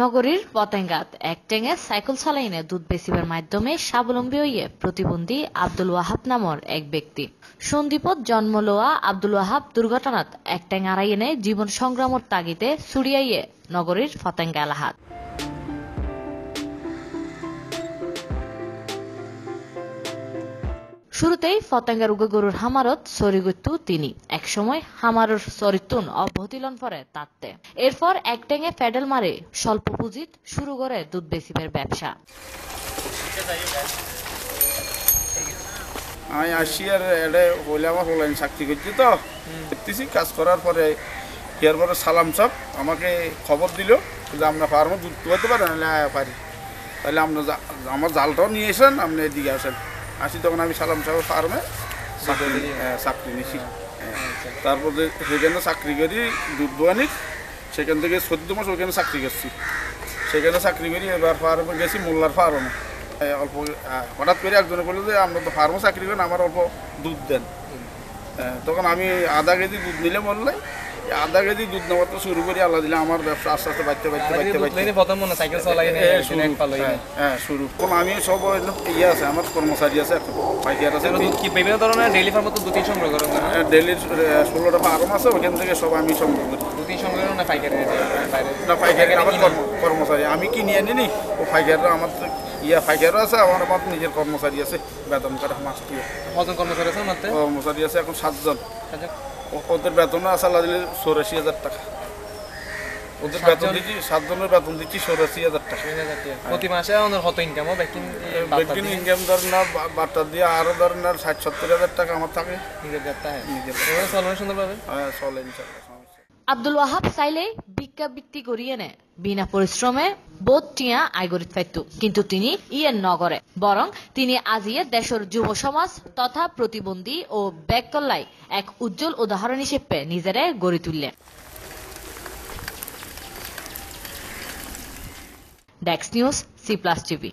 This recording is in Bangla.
নগরীর পতেঙ্গাত এক টেঙে সাইকেল চালাইনে দুধ বেচিবার মাধ্যমে স্বাবলম্বী হইয়ে প্রতিবন্ধী আব্দুল ওয়াহাব নামর এক ব্যক্তি। সন্দীপত জন্ম লোয়া আব্দুল ওয়াহাব দুর্ঘটনাত এক টেং আড়াইনে জীবন সংগ্রামর তাগিতে ছুড়িয়াইয়ে নগরীর ফতেঙ্গা এলাহাত। শুরুতেই ফতেঙ্গার উগে গরুর হামারত সরিগুত্তু তিনি। একসময় হামারর চরিত্তুন অবহতিলন পরে তাত্তে। এরপর এক একটেঙে প্যাডেল মারে স্বল্প পুঁজিত শুরু করে দুধ বেসিবের ব্যবসা। আমি আসি আর এটা হইলে আমার হলাইন চাকরি করছি তো। দেখতেছি কাজ করার পরে এর পরে সালাম সব আমাকে খবর দিল যে আমরা ফার্মে দুধ তুলতে পারেন নাহলে পারি। তাহলে আপনার আমার জালটাও নিয়ে এসেন আপনি এদিকে আসেন। আসি তখন আমি সালাম সাহেব ফার্মে চাকরি হ্যাঁ, চাকরি নিছি। হ্যাঁ। তারপর যে সেখানে চাকরি করি দুধ দোয়ানি সেখান থেকে চোদ্দ মাস ওইখানে চাকরি করছি। সেখানে চাকরি করি এবার ফার্মে গেছি মোল্লার ফার্মে। অল্প হঠাৎ করে একজনে বলল যে আমরা তো ফার্মে চাকরি করেন আমার অল্প দুধ দেন। হ্যাঁ, তখন আমি আধা কেজি দুধ নিলে বললে আধা কেজি দুধ নেওয়া তো শুরু করি আল্লাহ দিলে আমার ব্যবসা আস্তে আস্তে বাড়তে বাড়তে বাড়তে বাড়তে। শুরু। হ্যাঁ, হ্যাঁ শুরু। কোন আমি সব ইয়ে আছে আমার কর্মচারী আছে পাইকার আছে বিভিন্ন ধরনের ডেইলি ফার্ম তো দুটি সংগ্রহ করেন ডেলির ষোলোটা ফার্ম আছে ওখান থেকে সব আমি সংগ্রহ করি। দুটি সংগ্রহ না পাইকারি? না পাইকারি আমার কর্ম- কর্মচারী। আমি কিনে আনি নি ও পাইকাররা আমার ইয়া পাইকারও আছে আমার আমার নিজের কর্মচারী আছে বেতন কাটা মাস কজন কর্মচারী মাত্র কর্মচারী আছে এখন সাতজন। ওদের বেতন আছে আল্লাহ দিলে চৌরাশি হাজার টাকা। ওদের বেতন দিচ্ছি সাতজনের বেতন দিচ্ছি চৌরাশি হাজার টাকা। প্রতি মাসে আমাদের কত ইনকাম কিন্তু ইনকাম ধরেন না বার্তা দিয়ে আরও ধরেন না ষাট সত্তর হাজার টাকা আমার থাকে। নিজের নিজের চলবে সুন্দরভাবে? হ্যাঁ, চলে ইনশাল্লাহ। আব্দুল ওয়াহাব চাইলে ভিক্ষা বৃত্তি করিয়ে নে। বিনা পরিশ্রমে বোধ টিয়া আইগরিত পাইত। কিন্তু তিনি ইয়েন নগরে বরং তিনি আজিয়ে দেশের যুব সমাজ তথা প্রতিবন্ধী ও ব্যাককল্লাই এক উজ্জ্বল উদাহরণ হিসেবে নিজেরে গড়ে তুললেন ডেক্স নিউজ সি প্লাস টিভি